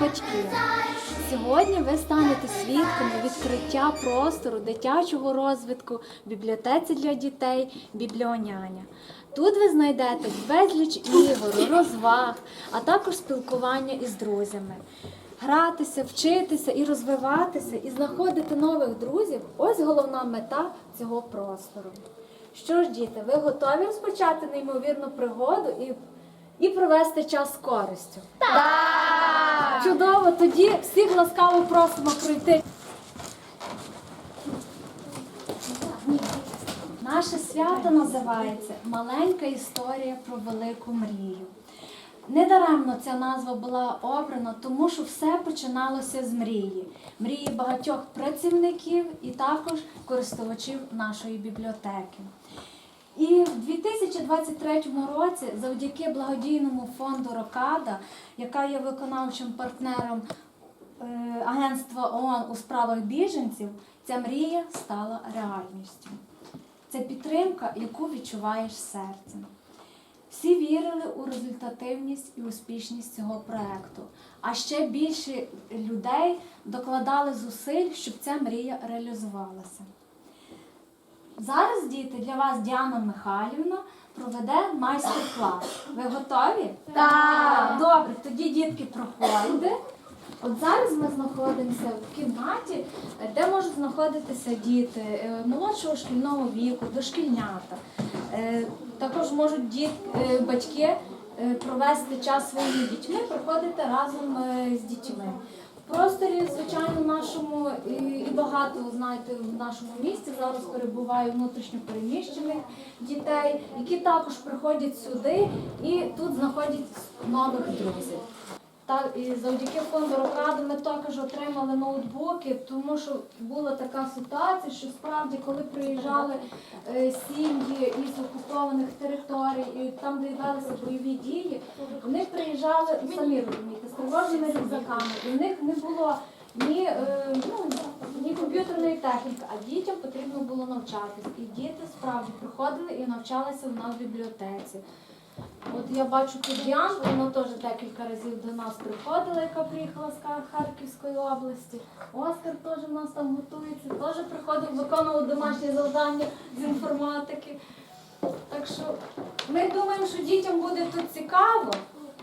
батьків. Сьогодні ви станете свідками відкриття простору дитячого розвитку бібліотеці для дітей Бібліоняня. Тут ви знайдете безліч ігор, розваг, а також спілкування із друзями. Гратися, вчитися і розвиватися, і знаходити нових друзів ось головна мета цього простору. Що ж, діти, ви готові розпочати неймовірну пригоду і, і провести час з користю? Так! Чудово! Тоді всіх ласкаво просимо пройти. Наше свято називається Маленька історія про велику мрію. Недаремно ця назва була обрана, тому що все починалося з мрії. Мрії багатьох працівників і також користувачів нашої бібліотеки. І в 2023 році, завдяки благодійному фонду Рокада, яка є виконавчим партнером е, Агентства ООН у справах біженців, ця мрія стала реальністю. Це підтримка, яку відчуваєш серцем. Всі вірили у результативність і успішність цього проекту. А ще більше людей докладали зусиль, щоб ця мрія реалізувалася. Зараз, діти, для вас Діана Михайлівна проведе майстер-клас. Ви готові? Так. Добре, тоді дітки проходьте. От зараз ми знаходимося в кімнаті, де можуть знаходитися діти е, молодшого шкільного віку, дошкільнята. Е, Також можуть діт, е, батьки провести час своїми дітьми, проходити разом з дітьми. Просторі, звичайно, нашому і, і багато знаєте, в нашому місті зараз перебуває внутрішньо переміщених дітей, які також приходять сюди і тут знаходять нових друзів. Так, і завдяки фонду Рокаду ми також отримали ноутбуки, тому що була така ситуація, що справді, коли приїжджали е, сім'ї із окупованих територій, і там, де велися бойові дії, вони приїжджали, самі розумієте, з тривожними рюкзаками, і в них не було ні, е, ну, ні комп'ютерної техніки, а дітям потрібно було навчатись. І діти справді приходили і навчалися в нас в бібліотеці. От я бачу Діанку, вона теж декілька разів до нас приходила, яка приїхала з Харківської області. Оскар теж в нас там готується, теж приходив, виконував домашні завдання з інформатики. Так що ми думаємо, що дітям буде тут цікаво,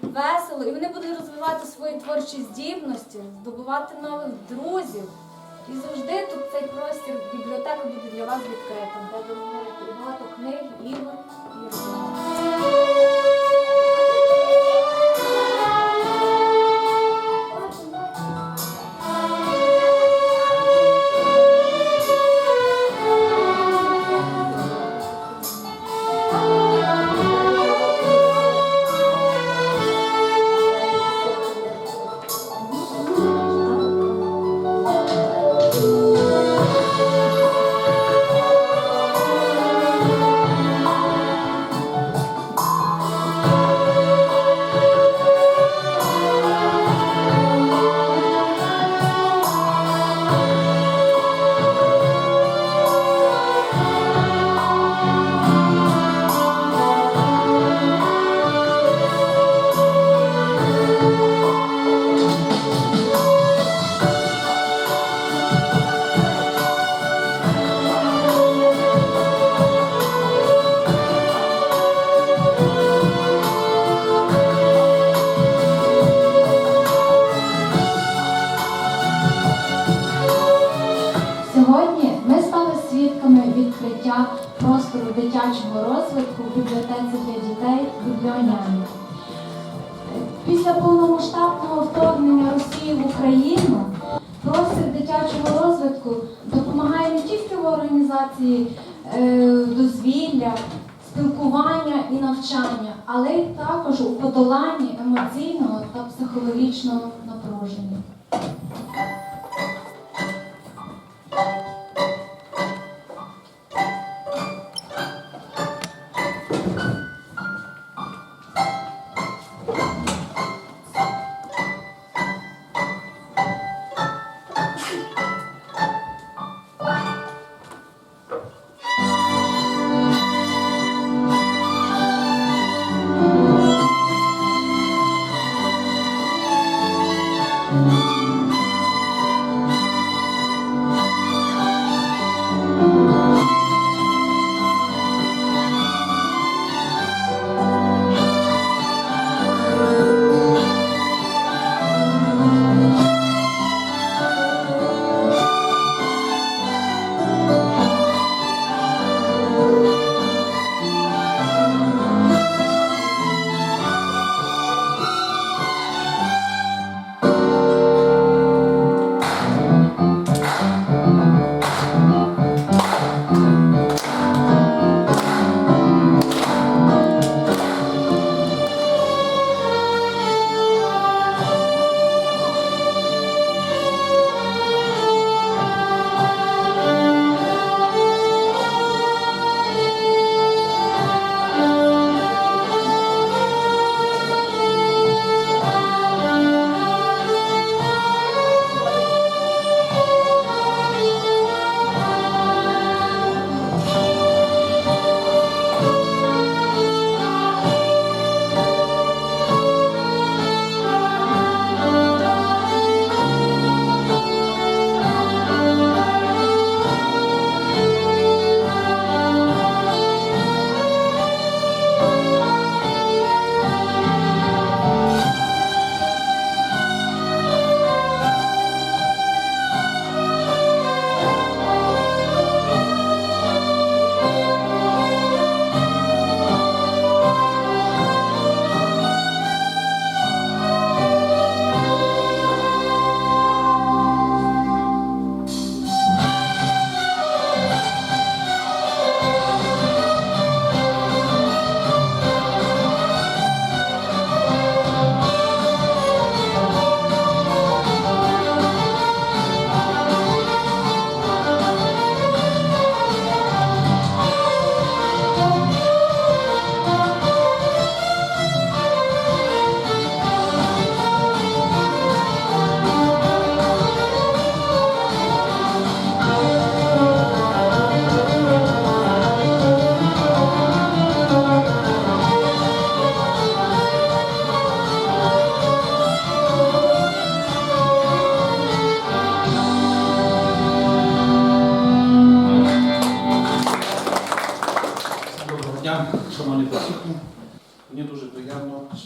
весело, і вони будуть розвивати свої творчі здібності, здобувати нових друзів. І завжди тут цей простір бібліотека буде для вас відкритим, де можете багато книг, ігор і розваг. Дитячого розвитку в бібліотеці для дітей бібліоняні. Після повномасштабного вторгнення Росії в Україну простір дитячого розвитку допомагає не тільки в організації е, дозвілля, спілкування і навчання, але й також у подоланні емоційного та психологічного напруження.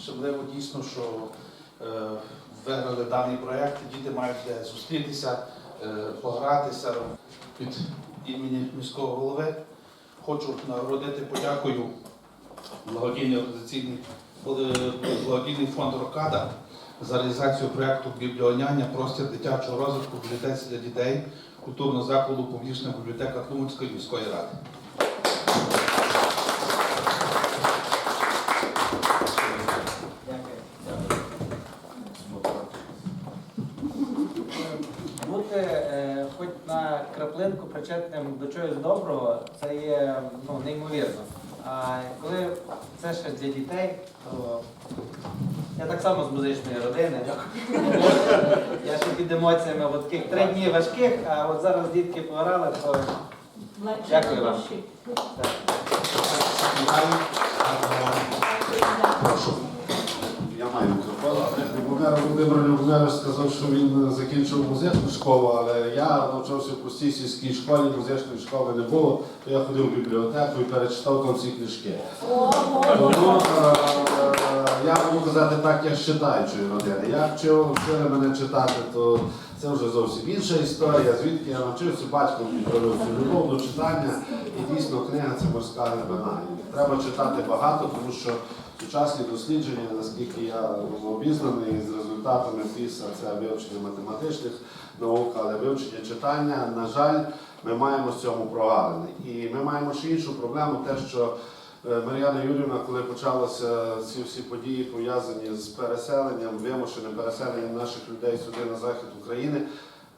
Щасливо дійсно, що е, виграли даний проєкт. Діти мають де зустрітися, е, погратися від імені міського голови. Хочу нагородити подякою благодійний організаційний благодійний фонд Рокада за реалізацію проєкту Бібліоняня простір дитячого розвитку бібліотеці для дітей культурного закладу публічна бібліотека Тлумацької міської ради. Бути е, хоч краплинку причетним до чогось доброго, це є ну, неймовірно. А коли це ще для дітей, то я так само з музичної родини. Я ще під емоціями от таких три дні важких, а от зараз дітки пограли, то Дякую вам. так. Володимир Володимир Любомирович сказав, що він закінчив музичну школу, але я навчався в простій сільській школі, музичної школи не було, то я ходив в бібліотеку і перечитав там всі книжки. Тому е, я можу казати так, як з читаючої родини. Я вчив, вчили мене читати, то це вже зовсім інша історія. Звідки я навчився, батько мені привив цю любов до читання. І дійсно книга це морська глибина. Треба читати багато, тому що сучасні дослідження, наскільки я обізнаний з результатами ПІСа, це вивчення математичних наук, але вивчення читання, на жаль, ми маємо з цьому прогалини. І ми маємо ще іншу проблему, те, що е, Мар'яна Юрівна, коли почалися ці всі події пов'язані з переселенням, вимушеним переселенням наших людей сюди на захід України,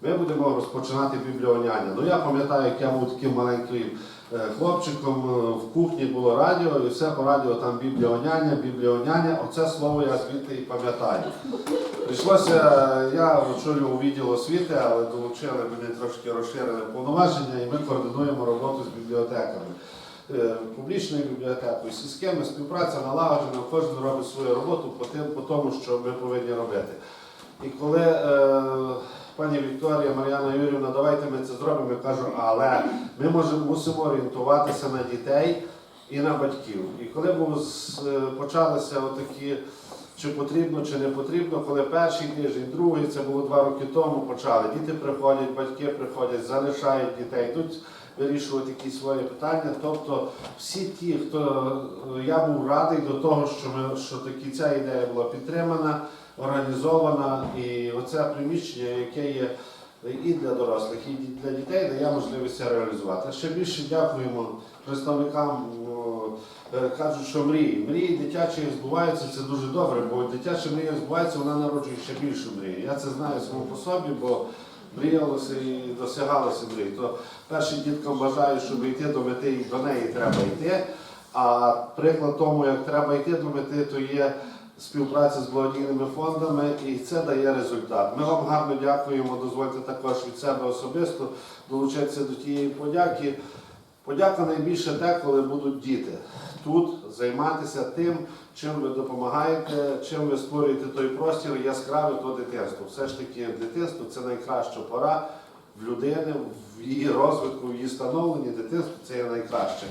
ми будемо розпочинати бібліоняня. Ну я пам'ятаю, як я був таким маленьким хлопчиком, е, в кухні було радіо, і все по радіо там бібліоняня, бібліоняня. Оце слово я звідти і пам'ятаю. Прийшлося, е, я очолював відділ освіти, але долучили мене трошки розширили повноваження, і ми координуємо роботу з бібліотеками. Е, Публічною бібліотекою, сільськими співпраця налагоджена, кожен робить свою роботу по, тому, що ми повинні робити. І коли е, пані Вікторія, Мар'яна Юрівна, давайте ми це зробимо, я кажу, але ми можемо мусимо орієнтуватися на дітей і на батьків. І коли з- е, почалися отакі, чи потрібно, чи не потрібно, коли перший тиждень, другий, це було два роки тому, почали. Діти приходять, батьки приходять, залишають дітей, йдуть вирішувати якісь свої питання. Тобто всі ті, хто е, я був радий до того, що ми що таки ця ідея була підтримана, організована, і оце приміщення, яке є і для дорослих, і для дітей, дає можливість реалізувати. Ще більше дякуємо представникам. е, Кажуть, що мрії. Мрії дитячі збуваються, це дуже добре, бо дитяча мрія збувається, вона народжує ще більшу мрію. Я це знаю само по собі, бо мріялося і досягалося мрії. То першим діткам бажаю, щоб йти до мети, і до неї треба йти. А приклад тому, як треба йти до мети, то є співпраця з благодійними фондами, і це дає результат. Ми вам гарно дякуємо. Дозвольте також від себе особисто долучитися до тієї подяки. Подяка найбільше те, коли будуть діти тут займатися тим, чим ви допомагаєте, чим ви створюєте той простір яскравий до дитинства. Все ж таки, дитинство це найкраща пора в людини, в її розвитку, в її становленні. Дитинство це є найкраще.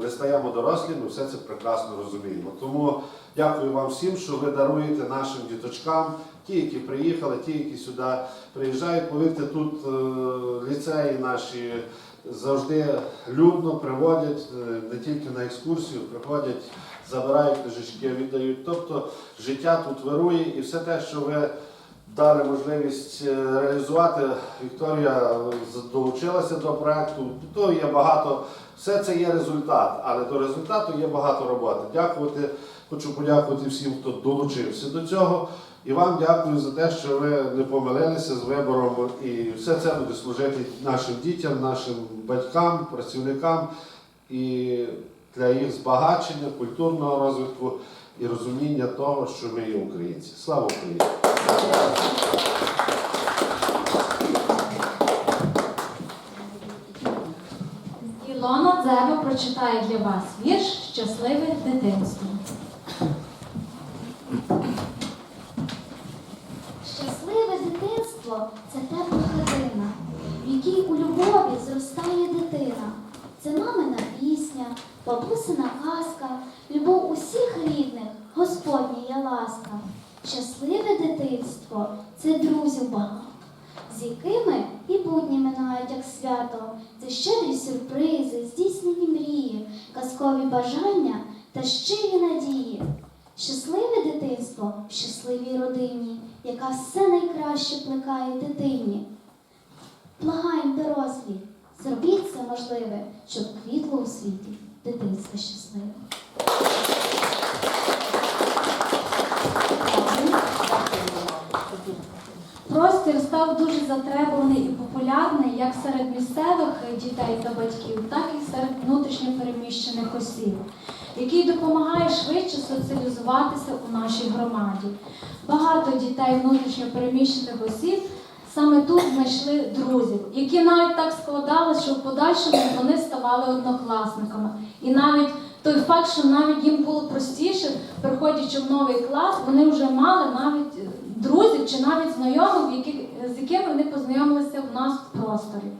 Коли стаємо дорослі, ми все це прекрасно розуміємо. Тому дякую вам всім, що ви даруєте нашим діточкам, ті, які приїхали, ті, які сюди приїжджають. Повірте, тут е, ліцеї наші завжди людно приводять е, не тільки на екскурсію, приходять, забирають книжечки, віддають. Тобто життя тут вирує і все те, що ви дали можливість е, реалізувати. Вікторія долучилася до проекту. То є багато, все це є результат, але до результату є багато роботи. Дякувати, хочу подякувати всім, хто долучився до цього. І вам дякую за те, що ви не помилилися з вибором, і все це буде служити нашим дітям, нашим батькам, працівникам і для їх збагачення, культурного розвитку і розуміння того, що ми є українці. Слава Україні! Ілона Дзеба прочитає для вас вірш Щасливе дитинство. Щасливе дитинство це тепла хатина, в якій у любові зростає дитина. Це мамина бабусина казка, любов усіх рідних, Господня є ласка. Щасливе дитинство це друзів багато, з якими і будні минають як свято. Це щедрі сюрпризи, здійснені мрії, казкові бажання та щирі надії. Щасливе дитинство в щасливій родині, яка все найкраще плекає дитині. Благаємо дорослі, зробіть це можливе, щоб квітло у світі дитинство щасливе. Простір став дуже затребуваний і популярний як серед місцевих дітей та батьків, так і серед внутрішньопереміщених осіб, який допомагає швидше соціалізуватися у нашій громаді. Багато дітей внутрішньопереміщених осіб саме тут знайшли друзів, які навіть так складали, що в подальшому вони ставали однокласниками. І навіть той факт, що навіть їм було простіше, приходячи в новий клас, вони вже мали навіть е, друзів чи навіть знайомих, з якими вони познайомилися в нас в просторі.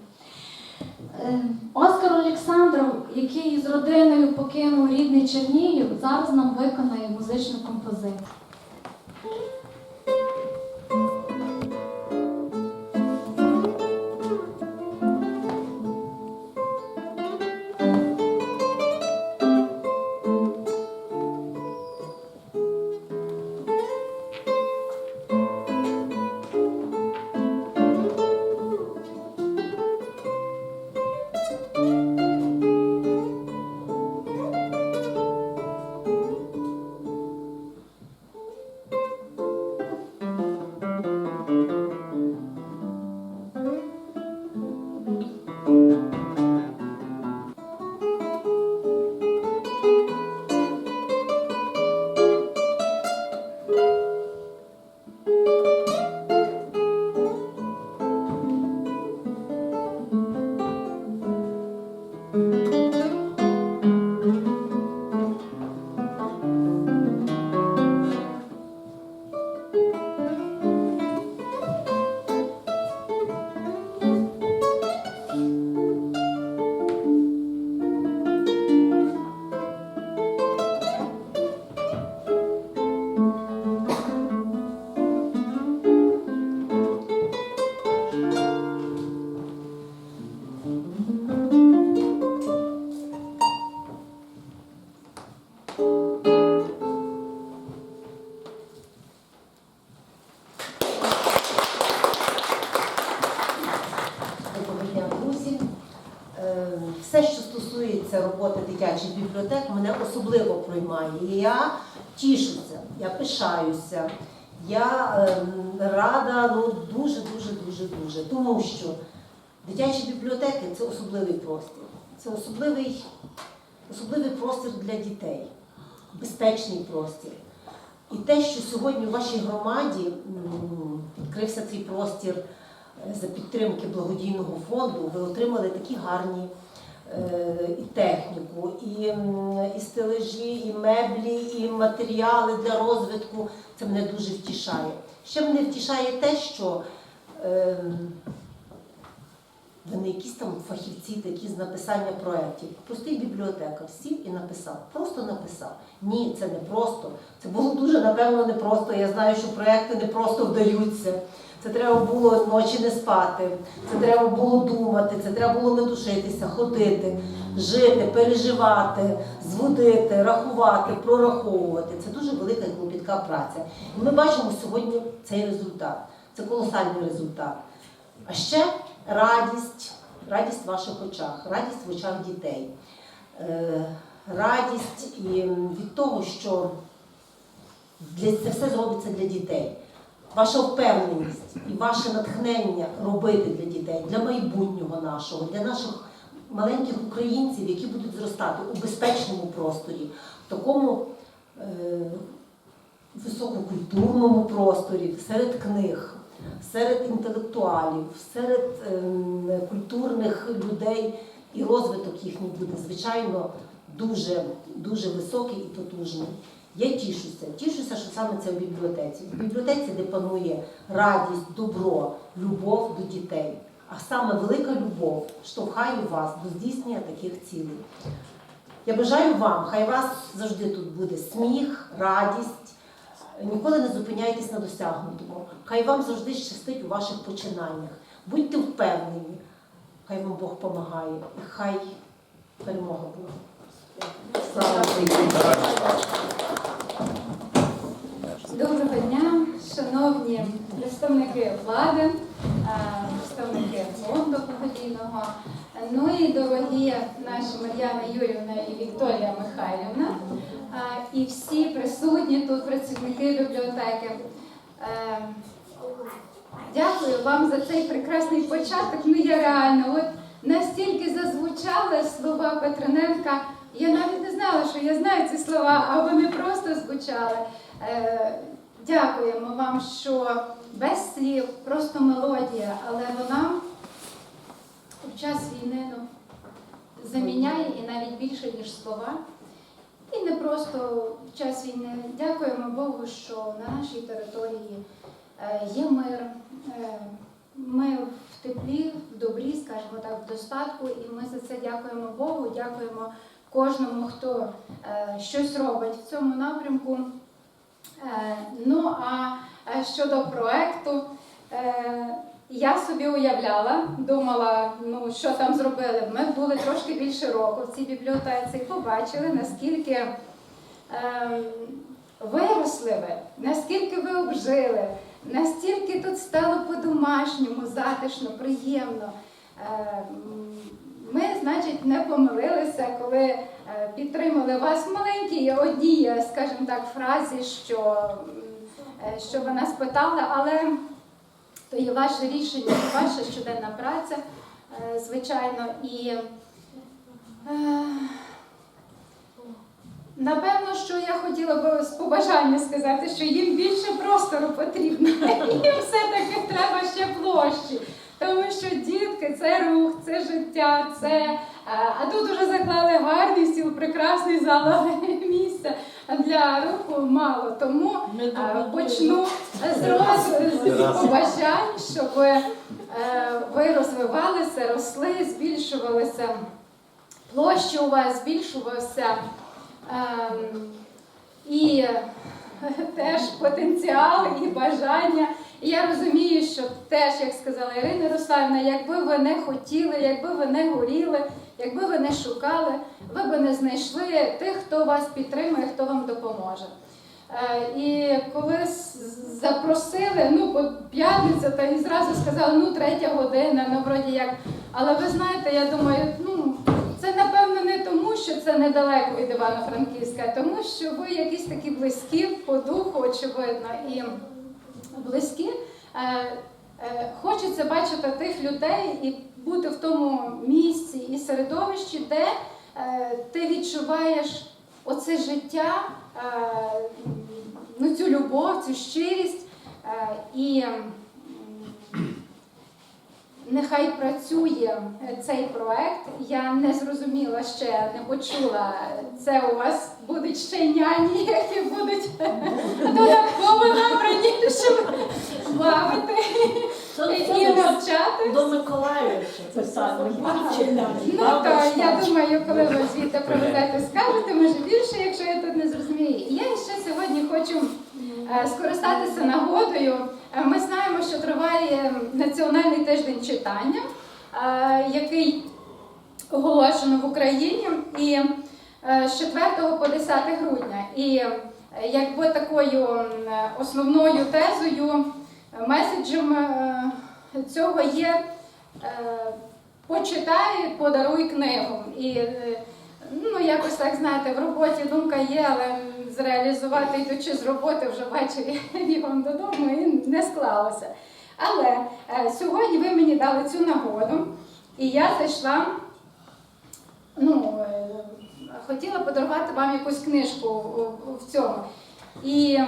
Е, Оскар Олександров, який з родиною покинув рідний Чернігів, зараз нам виконає музичну композицію. Пишаюся, я ем, рада ну, дуже, дуже, дуже, дуже. Тому що дитячі бібліотеки це особливий простір. Це особливий, особливий простір для дітей, безпечний простір. І те, що сьогодні у вашій громаді відкрився цей простір е, за підтримки благодійного фонду, ви отримали такі гарні е, і техніку, і, і стележі, і меблі, і матеріали для розвитку. Це мене дуже втішає. Ще мене втішає те, що ви не якісь там фахівці такі з написання проєктів. Простий бібліотекар сів і написав. Просто написав. Ні, це не просто. Це було дуже, напевно, непросто. Я знаю, що проєкти не просто вдаються. Це треба було ночі не спати, це треба було думати, це треба було не душитися, ходити, жити, переживати, зводити, рахувати, прораховувати. Це дуже велика і клопітка праця. І ми бачимо сьогодні цей результат. Це колосальний результат. А ще радість, радість в ваших очах, радість в очах дітей, Е, радість від того, що це все зробиться для дітей. Ваша впевненість і ваше натхнення робити для дітей, для майбутнього нашого, для наших маленьких українців, які будуть зростати у безпечному просторі, в такому е, висококультурному просторі, серед книг, серед інтелектуалів, серед ем, культурних людей і розвиток їхній буде, звичайно, дуже, дуже високий і потужний. Я тішуся, тішуся, що саме це в бібліотеці. В бібліотеці, де панує радість, добро, любов до дітей. А саме велика любов штовхає вас до здійснення таких цілей. Я бажаю вам, хай вас завжди тут буде сміх, радість, Ніколи не зупиняйтесь на досягнутому. Хай вам завжди щастить у ваших починаннях. Будьте впевнені. Хай вам Бог допомагає. І хай перемога буде. Слава Україні! Доброго дня, шановні представники влади, е, представники фонду благодійного, ну і дорогі наші Мар'яна Юрівна і Вікторія Михайлівна, е, і всі присутні тут працівники бібліотеки. Е, Дякую вам за цей прекрасний початок. Ну я реально от настільки зазвучали слова Петрененка. Я навіть не знала, що я знаю ці слова, а вони просто звучали. Дякуємо вам, що без слів, просто мелодія, але вона в час війни ну, заміняє і навіть більше, ніж слова. І не просто в час війни. Дякуємо Богу, що на нашій території е, є мир. Е, Ми в теплі, в добрі, скажімо так, в достатку, і ми за це дякуємо Богу, дякуємо кожному, хто е, щось робить в цьому напрямку. Е, Ну а щодо проекту, е, я собі уявляла, думала, ну що там зробили. Ми були трошки більше року в цій бібліотеці і побачили, наскільки е, виросли ви, наскільки ви обжили, настільки тут стало по-домашньому, затишно, приємно. Е, Ми, значить, не помилилися, коли підтримали вас в маленькій одній, скажімо так, фразі, що, е, що ви нас питали, але то є ваше рішення, ваша щоденна праця, е, звичайно, і е, напевно, що я хотіла б з побажання сказати, що їм більше простору потрібно. Їм все-таки треба ще площі. Тому що дітки це рух, це життя, це. Е, А тут уже заклали гарний стіл, прекрасний зал, але місця для руху мало. Тому е, почну з з побажань, щоб е, ви розвивалися, росли, збільшувалися площі у вас, збільшувався ем, і теж потенціал і бажання. І я розумію, що теж, як сказала Ірина Руславівна, якби ви не хотіли, якби ви не горіли, якби ви не шукали, ви би не знайшли тих, хто вас підтримує, хто вам допоможе. Е, І коли запросили, ну, п'ятниця, та і зразу сказали, ну, третя година, ну, вроді як. Але ви знаєте, я думаю, ну, це напевно не тому, що це недалеко від Івано-Франківська, а тому що ви якісь такі близькі по духу, очевидно, і близькі. Е, е, Хочеться бачити тих людей і бути в тому місці і середовищі, де е, ти відчуваєш оце життя, е, ну, цю любов, цю щирість. Е, І нехай працює цей проект. Я не зрозуміла ще, не почула. Це у вас будуть ще й няні, які будуть додатково набрані, щоб бавити і навчати. До Миколаївича писали. Ну то я думаю, коли ви звідти проведете, скажете, може більше, якщо я тут не зрозумію. І Я ще сьогодні хочу е, скористатися нагодою. Е, Ми знаємо, що триває національний тиждень читання, е, який оголошено в Україні і з 4 по 10 грудня. І якби такою основною тезою, меседжем е, цього є е, почитай, подаруй книгу. І е, ну, якось так, знаєте, в роботі думка є, але зреалізувати йдучи з роботи вже ввечері бігом додому і не склалося. Але сьогодні ви мені дали цю нагоду, і я зайшла, ну, хотіла подарувати вам якусь книжку в цьому. І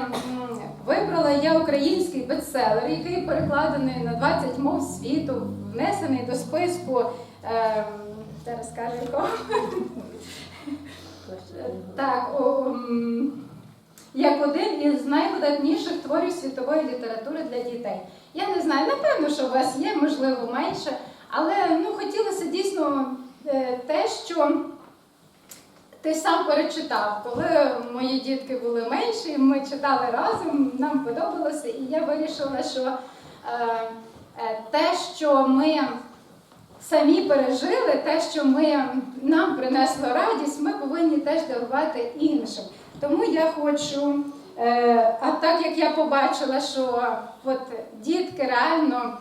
вибрала я український бестселер, який перекладений на 20 мов світу, внесений до списку. Е, зараз скажу якого. Так, о, як один із найвидатніших творів світової літератури для дітей. Я не знаю, напевно, що у вас є, можливо, менше, але ну, хотілося дійсно е, те, що ти сам перечитав. Коли мої дітки були менші, ми читали разом, нам подобалося, і я вирішила, що е, е, те, що ми самі пережили, те, що ми, нам принесло радість, ми повинні теж дарувати іншим. Тому я хочу, е, а так як я побачила, що от дітки реально,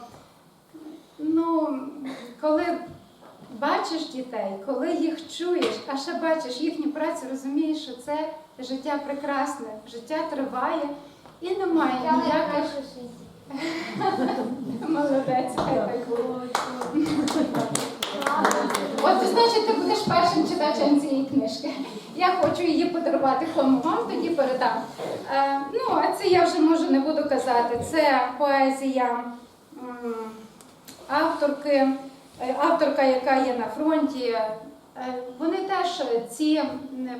ну, коли бачиш дітей, коли їх чуєш, а ще бачиш їхню працю, розумієш, що це життя прекрасне, життя триває і немає ніяких. Молодець, хай так. От, значить, ти будеш першим читачем цієї книжки. Я хочу її подарувати кому вам тоді передам. Е, ну, а це я вже можу не буду казати. Це поезія м, авторки, авторка, яка є на фронті. Е, Вони теж ці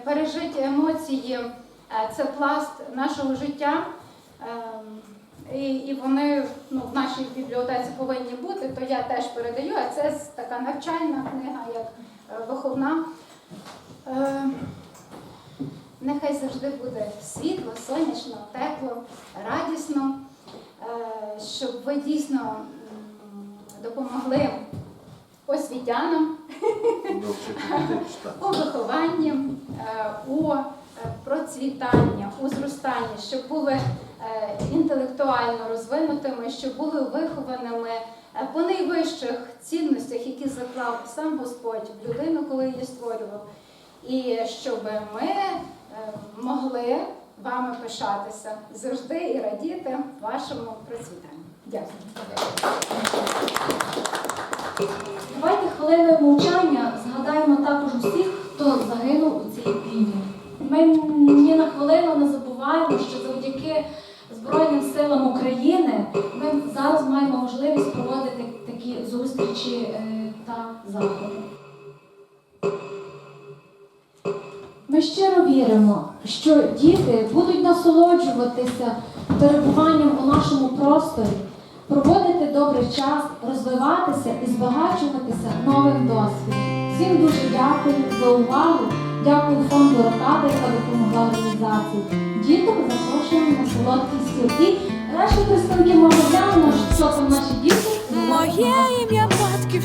пережиті емоції, е, це пласт нашого життя. Ем, І, вони ну, в нашій бібліотеці повинні бути, то я теж передаю, а це така навчальна книга, як е, виховна. Е, нехай завжди буде світло, сонячно, тепло, радісно, е, щоб ви дійсно допомогли освітянам у вихованні, е, у е, процвітанні, у зростанні, щоб були е, інтелектуально розвинутими, щоб були вихованими по найвищих цінностях, які заклав сам Господь в людину, коли її створював, і щоб ми могли вами пишатися завжди і радіти вашому процвітанню. Дякую. Хвилиною мовчання згадаємо також усіх, хто загинув у цій війні. Ми ні на хвилину не забуваємо, що завдяки Збройним силам України ми зараз маємо можливість проводити такі зустрічі е, та заходи. Ми щиро віримо, що діти будуть насолоджуватися перебуванням у нашому просторі, проводити добрий час, розвиватися і збагачуватися новим досвідом. Всім дуже дякую за увагу. Дякую фонду Рокада, яка допомогла організації. Діток запрошуємо на солодкі стіл. І решта представників глянути, що там наші діти. Моє ім'я батьківщина,